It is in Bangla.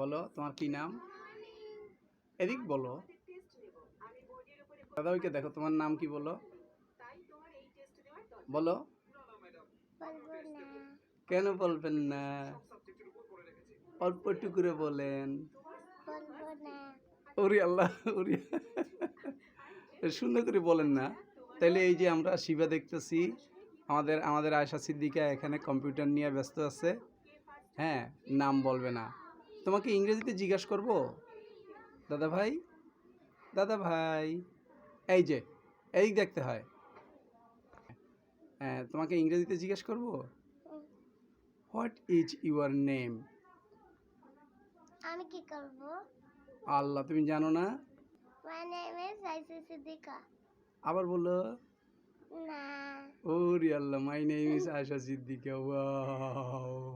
বলো, তোমার কি নাম? এদিক বলো। দাদা ওইকে দেখো, তোমার নাম কি বলো? বলো। কেন বলবেন না? অল্প একটু করে বলেন। ওরে আল্লাহ সুন্দর করে বলেন না। তাইলে এই যে আমরা শিবা দেখতেছি, আমাদের আমাদের আয়সা সিদ্দিকা এখানে কম্পিউটার নিয়ে ব্যস্ত আছে। হ্যাঁ নাম বলবে না। তোমাকে ইংরেজিতে জিজ্ঞাসা করব? দাদা ভাই? দাদা ভাই? এই যে এই দেখতে হয়। হ্যাঁ তোমাকে ইংরেজিতে জিজ্ঞেস করব? হোয়াট ইজ ইউর নেম আমি কি করব? আল্লাহ তুমি জানো না? মাই নেম ইজ আইসি সিদ্দিকা আবার বলো। না। ওরে আল্লাহ my name is Asha Siddika wow